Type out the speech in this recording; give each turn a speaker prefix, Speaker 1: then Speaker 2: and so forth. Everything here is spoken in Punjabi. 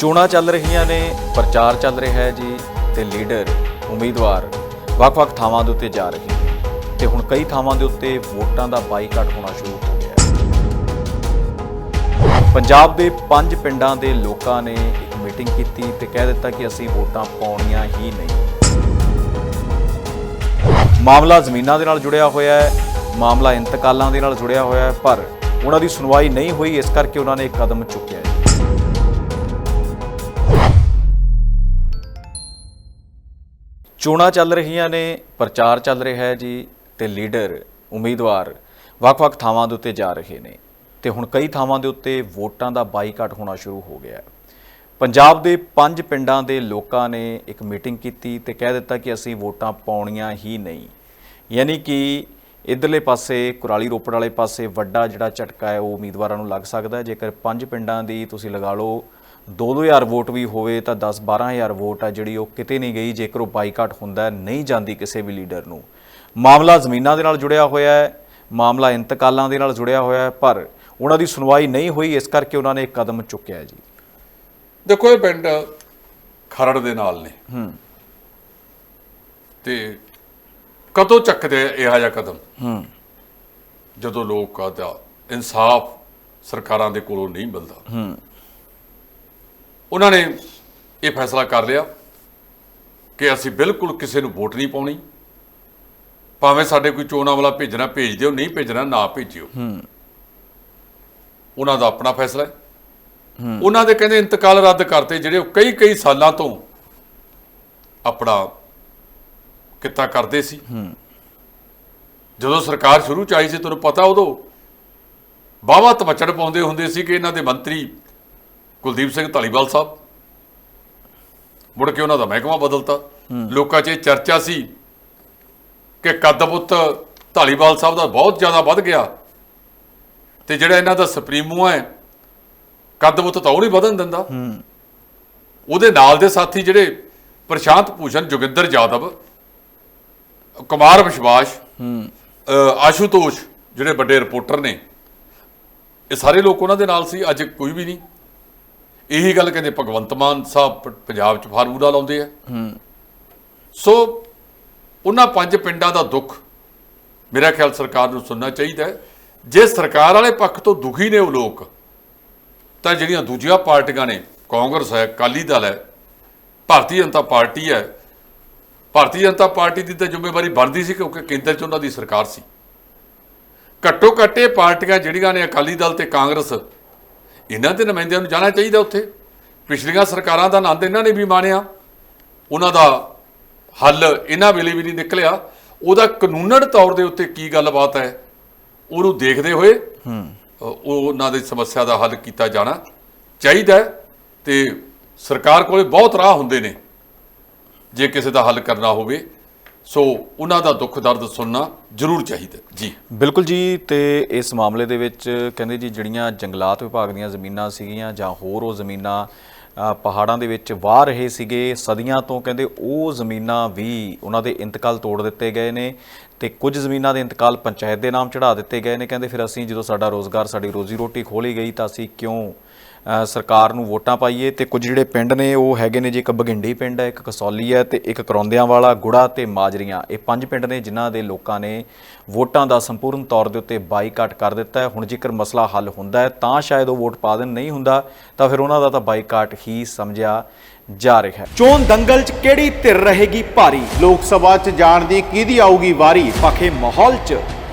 Speaker 1: ਚੋਣਾਂ ਚੱਲ ਰਹੀਆਂ ਨੇ, ਪ੍ਰਚਾਰ ਚੱਲ ਰਿਹਾ ਹੈ ਜੀ ਤੇ ਲੀਡਰ, ਉਮੀਦਵਾਰ ਵੱਖ-ਵੱਖ ਥਾਵਾਂ ਦੇ ਉੱਤੇ ਜਾ ਰਹੇ ਨੇ ਤੇ ਹੁਣ ਕਈ ਥਾਵਾਂ ਦੇ ਉੱਤੇ ਵੋਟਾਂ ਦਾ ਬਾਈਕਾਟ ਹੋਣਾ ਸ਼ੁਰੂ ਹੋ ਗਿਆ ਹੈ। ਪੰਜਾਬ ਦੇ ਪੰਜ ਪਿੰਡਾਂ ਦੇ ਲੋਕਾਂ ਨੇ ਇੱਕ ਮੀਟਿੰਗ ਕੀਤੀ ਤੇ ਕਹਿ ਦਿੱਤਾ ਕਿ ਅਸੀਂ ਵੋਟਾਂ ਪਾਉਣੀਆਂ ਹੀ ਨਹੀਂ। ਮਾਮਲਾ ਜ਼ਮੀਨਾਂ ਦੇ ਨਾਲ ਜੁੜਿਆ ਹੋਇਆ ਹੈ, ਮਾਮਲਾ ਇੰਤਕਾਲਾਂ ਦੇ ਨਾਲ ਜੁੜਿਆ ਹੋਇਆ ਹੈ, ਪਰ ਉਹਨਾਂ ਦੀ ਸੁਣਵਾਈ ਨਹੀਂ ਹੋਈ, ਇਸ ਕਰਕੇ ਉਹਨਾਂ ਨੇ ਇੱਕ ਕਦਮ ਚੁੱਕਿਆ ਚੋਣਾਂ ਚੱਲ ਰਹੀਆਂ ਨੇ, ਪ੍ਰਚਾਰ ਚੱਲ ਰਿਹਾ ਹੈ ਜੀ ਤੇ ਲੀਡਰ, ਉਮੀਦਵਾਰ ਵੱਖ-ਵੱਖ ਥਾਵਾਂ ਦੇ ਉੱਤੇ ਜਾ ਰਹੇ ਨੇ ਤੇ ਹੁਣ ਕਈ ਥਾਵਾਂ ਦੇ ਉੱਤੇ ਵੋਟਾਂ ਦਾ ਬਾਈਕਾਟ ਹੋਣਾ ਸ਼ੁਰੂ ਹੋ ਗਿਆ ਹੈ। ਪੰਜਾਬ ਦੇ ਪੰਜ ਪਿੰਡਾਂ ਦੇ ਲੋਕਾਂ ਨੇ ਇੱਕ ਮੀਟਿੰਗ ਕੀਤੀ ਤੇ ਕਹਿ ਦਿੱਤਾ ਕਿ ਅਸੀਂ ਵੋਟਾਂ ਪਾਉਣੀਆਂ ਹੀ ਨਹੀਂ। ਯਾਨੀ ਕਿ ਇਧਰਲੇ ਪਾਸੇ, ਕੁਰਾਲੀ ਰੋਪੜ ਵਾਲੇ ਪਾਸੇ ਵੱਡਾ ਜਿਹੜਾ ਝਟਕਾ ਹੈ, ਉਹ ਉਮੀਦਵਾਰਾਂ ਨੂੰ ਲੱਗ ਸਕਦਾ ਜੇਕਰ ਪੰਜ ਪਿੰਡਾਂ ਦੀ ਤੁਸੀਂ ਲਗਾ ਲਓ 2-2000 ਵੋਟ ਵੀ ਹੋਵੇ ਤਾਂ 10-12000 ਵੋਟ ਆ ਜਿਹੜੀ ਉਹ ਕਿਤੇ ਨਹੀਂ ਗਈ ਜੇਕਰ ਉਹ ਬਾਈਕਾਟ ਹੁੰਦਾ ਨਹੀਂ ਜਾਂਦੀ ਕਿਸੇ ਵੀ ਲੀਡਰ ਨੂੰ। ਮਾਮਲਾ ਜ਼ਮੀਨਾਂ ਦੇ ਨਾਲ ਜੁੜਿਆ ਹੋਇਆ ਹੈ ਮਾਮਲਾ ਇੰਤਕਾਲਾਂ ਦੇ ਨਾਲ ਜੁੜਿਆ ਹੋਇਆ ਹੈ ਪਰ ਉਹਨਾਂ ਦੀ ਸੁਣਵਾਈ ਨਹੀਂ ਹੋਈ ਇਸ ਕਰਕੇ ਉਹਨਾਂ ਨੇ ਇੱਕ ਕਦਮ ਚੁੱਕਿਆ ਜੀ।
Speaker 2: ਦੇਖੋ ਇਹ ਪਿੰਡ ਖਰੜ ਦੇ ਨਾਲ ਨੇ।
Speaker 1: ਹੂੰ।
Speaker 2: ਤੇ ਕਦੋਂ ਚੱਕਦੇ ਆ ਇਹੋ ਜਿਹਾ ਕਦਮ?
Speaker 1: ਹੂੰ।
Speaker 2: ਜਦੋਂ ਲੋਕਾਂ ਦਾ ਇਨਸਾਫ ਸਰਕਾਰਾਂ ਦੇ ਕੋਲੋਂ ਨਹੀਂ ਮਿਲਦਾ।
Speaker 1: ਹੂੰ।
Speaker 2: ਉਹਨਾਂ ਨੇ ਇਹ ਫੈਸਲਾ ਕਰ ਲਿਆ ਕਿ ਅਸੀਂ ਬਿਲਕੁਲ ਕਿਸੇ ਨੂੰ ਵੋਟ ਨਹੀਂ ਪਾਉਣੀ। ਭਾਵੇਂ ਸਾਡੇ ਕੋਈ ਚੋਣ ਵਾਲਾ ਭੇਜਣਾ ਭੇਜ ਦਿਓ ਨਹੀਂ ਭੇਜਣਾ ਨਾ ਭੇਜਿਓ।
Speaker 1: ਹੂੰ।
Speaker 2: ਉਹਨਾਂ ਦਾ ਆਪਣਾ ਫੈਸਲਾ ਹੈ। ਉਹਨਾਂ ਦੇ ਕਹਿੰਦੇ ਇੰਤਕਾਲ ਰੱਦ ਕਰਤੇ ਜਿਹੜੇ ਉਹ ਕਈ ਕਈ ਸਾਲਾਂ ਤੋਂ ਆਪਣਾ ਕਿੱਤਾ ਕਰਦੇ ਸੀ। ਜਦੋਂ ਸਰਕਾਰ ਸ਼ੁਰੂ ਚ ਆਈ ਸੀ ਤੁਹਾਨੂੰ ਪਤਾ ਉਦੋਂ ਬਾਵਾ ਤਮਚੜ ਪਾਉਂਦੇ ਹੁੰਦੇ ਸੀ ਕਿ ਇਹਨਾਂ ਦੇ ਮੰਤਰੀ ਕੁਲਦੀਪ ਸਿੰਘ ਧਾਲੀਵਾਲ ਸਾਹਿਬ। ਮੁੜ ਕੇ ਉਹਨਾਂ ਦਾ ਮਹਿਕਮਾ ਬਦਲਤਾ। ਲੋਕਾਂ 'ਚ ਇਹ ਚਰਚਾ ਸੀ ਕਿ ਕਦਬੁੱਤ ਧਾਲੀਵਾਲ ਸਾਹਿਬ ਦਾ ਬਹੁਤ ਜ਼ਿਆਦਾ ਵੱਧ ਗਿਆ ਤੇ ਜਿਹੜਾ ਇਹਨਾਂ ਦਾ ਸੁਪਰੀਮੋ ਹੈ ਕਦਬੁੱਤ ਤਾਂ ਉਹ ਨਹੀਂ ਵਧਣ ਦਿੰਦਾ। ਉਹਦੇ ਨਾਲ ਦੇ ਸਾਥੀ ਜਿਹੜੇ ਪ੍ਰਸ਼ਾਂਤ ਭੂਸ਼ਣ ਜੋਗਿੰਦਰ ਜਾਦਵ ਕੁਮਾਰ ਵਿਸ਼ਵਾਸ ਆਸ਼ੂਤੋਸ਼ ਜਿਹੜੇ ਵੱਡੇ ਰਿਪੋਰਟਰ ਨੇ ਇਹ ਸਾਰੇ ਲੋਕ ਉਹਨਾਂ ਦੇ ਨਾਲ ਸੀ ਅੱਜ ਕੋਈ ਵੀ ਨਹੀਂ। ਇਹੀ ਗੱਲ ਕਹਿੰਦੇ ਭਗਵੰਤ ਮਾਨ ਸਾਹਿਬ ਪ- ਪੰਜਾਬ 'ਚ ਫਾਰਮੂਲਾ ਲਾਉਂਦੇ ਆ। ਸੋ ਉਹਨਾਂ ਪੰਜ ਪਿੰਡਾਂ ਦਾ ਦੁੱਖ ਮੇਰਾ ਖਿਆਲ ਸਰਕਾਰ ਨੂੰ ਸੁਣਨਾ ਚਾਹੀਦਾ ਹੈ। ਜੇ ਸਰਕਾਰ ਵਾਲੇ ਪੱਖ ਤੋਂ ਦੁਖੀ ਨੇ ਉਹ ਲੋਕ, ਤਾਂ ਜਿਹੜੀਆਂ ਦੂਜੀਆਂ ਪਾਰਟੀਆਂ ਨੇ, ਕਾਂਗਰਸ ਹੈ, ਅਕਾਲੀ ਦਲ ਹੈ, ਭਾਰਤੀ ਜਨਤਾ ਪਾਰਟੀ ਹੈ, ਭਾਰਤੀ ਜਨਤਾ ਪਾਰਟੀ ਦੀ ਤਾਂ ਜ਼ਿੰਮੇਵਾਰੀ ਬਣਦੀ ਸੀ ਕਿਉਂਕਿ ਕੇਂਦਰ 'ਚ ਉਹਨਾਂ ਦੀ ਸਰਕਾਰ ਸੀ। ਘੱਟੋ ਘੱਟ ਇਹ ਪਾਰਟੀਆਂ ਜਿਹੜੀਆਂ ਨੇ ਅਕਾਲੀ ਦਲ ਤੇ ਕਾਂਗਰਸ ਇਹਨਾਂ ਦੇ ਨੁਮਾਇੰਦਿਆਂ ਨੂੰ ਜਾਣਾ ਚਾਹੀਦਾ ਉੱਥੇ। ਪਿਛਲੀਆਂ ਸਰਕਾਰਾਂ ਦਾ ਆਨੰਦ ਇਹਨਾਂ ਨੇ ਵੀ ਮਾਣਿਆ। ਉਹਨਾਂ ਦਾ ਹੱਲ ਇਹਨਾਂ ਵੇਲੇ ਵੀ ਨਹੀਂ ਨਿਕਲਿਆ। ਉਹਦਾ ਕਾਨੂੰਨਨ ਤੌਰ ਦੇ ਉੱਤੇ ਕੀ ਗੱਲਬਾਤ ਹੈ ਉਹਨੂੰ ਦੇਖਦੇ ਹੋਏ ਉਹ ਉਹਨਾਂ ਦੀ ਸਮੱਸਿਆ ਦਾ ਹੱਲ ਕੀਤਾ ਜਾਣਾ ਚਾਹੀਦਾ ਹੈ ਤੇ ਸਰਕਾਰ ਕੋਲੇ ਬਹੁਤ ਰਾਹ ਹੁੰਦੇ ਨੇ। ਜੇ ਕਿਸੇ ਦਾ ਹੱਲ ਕਰਨਾ ਹੋਵੇ ਸੋ ਉਹਨਾਂ ਦਾ ਦੁੱਖ ਦਰਦ ਸੁਣਨਾ ਜ਼ਰੂਰ ਚਾਹੀਦਾ ਜੀ।
Speaker 1: ਬਿਲਕੁਲ ਜੀ, ਤੇ ਇਸ ਮਾਮਲੇ ਦੇ ਵਿੱਚ ਕਹਿੰਦੇ ਜੀ ਜਿਹੜੀਆਂ ਜੰਗਲਾਤ ਵਿਭਾਗ ਦੀਆਂ ਜ਼ਮੀਨਾਂ ਸੀਗੀਆਂ ਜਾਂ ਹੋਰ ਉਹ ਜ਼ਮੀਨਾਂ ਪਹਾੜਾਂ ਦੇ ਵਿੱਚ ਵਾਹ ਰਹੇ ਸੀਗੇ, ਸਦੀਆਂ ਤੋਂ ਕਹਿੰਦੇ ਉਹ ਜ਼ਮੀਨਾਂ ਵੀ ਉਹਨਾਂ ਦੇ ਇੰਤਕਾਲ ਤੋੜ ਦਿੱਤੇ ਗਏ ਨੇ ਤੇ ਕੁਝ ਜ਼ਮੀਨਾਂ ਦੇ ਇੰਤਕਾਲ ਪੰਚਾਇਤ ਦੇ ਨਾਮ ਚੜਾ ਦਿੱਤੇ ਗਏ ਨੇ। ਕਹਿੰਦੇ ਫਿਰ ਅਸੀਂ ਜਦੋਂ ਸਾਡਾ ਰੋਜ਼ਗਾਰ, ਸਾਡੀ ਰੋਜ਼ੀ ਰੋਟੀ ਖੋਲੀ ਗਈ ਤਾਂ ਅਸੀਂ ਕਿਉਂ ਸਰਕਾਰ ਨੂੰ ਵੋਟਾਂ ਪਾਈਏ ਤੇ ਕੁਝ ਜਿਹੜੇ ਪਿੰਡ ਨੇ ਉਹ ਹੈਗੇ ਨੇ ਜੀ ਇੱਕ ਬਗਿੰਡੀ ਪਿੰਡ ਹੈ, ਇੱਕ ਕਸੌਲੀ ਹੈ ਤੇ ਇੱਕ ਕਰੌਂਦਿਆਂ ਵਾਲਾ ਗੁੜਾ ਤੇ ਮਾਜਰੀਆਂ। ਇਹ ਪੰਜ ਪਿੰਡ ਨੇ ਜਿਨ੍ਹਾਂ ਦੇ ਲੋਕਾਂ ਨੇ ਵੋਟਾਂ ਦਾ ਸੰਪੂਰਨ ਤੌਰ ਦੇ ਉੱਤੇ ਬਾਈਕਾਟ ਕਰ ਦਿੱਤਾ ਹੈ। ਹੁਣ ਜੇਕਰ ਮਸਲਾ ਹੱਲ ਹੁੰਦਾ ਹੈ, ਤਾਂ ਸ਼ਾਇਦ ਉਹ ਵੋਟ ਪਾ ਦੇਣ। ਨਹੀਂ ਹੁੰਦਾ, ਤਾਂ ਫਿਰ ਉਹਨਾਂ ਦਾ ਤਾਂ ਬਾਈਕਾਟ ਹੀ ਸਮਝਿਆ ਜਾ ਰਿਹਾ ਹੈ। ਚੋਣ ਦੰਗਲ 'ਚ ਕਿਹੜੀ ਧਿਰ ਰਹੇਗੀ ਭਾਰੀ?
Speaker 3: ਲੋਕ ਸਭਾ 'ਚ ਜਾਣ ਦੀ ਕਿਹਦੀ ਆਊਗੀ ਵਾਰੀ?
Speaker 1: ਪਖੇ ਮਾਹੌਲ 'ਚ।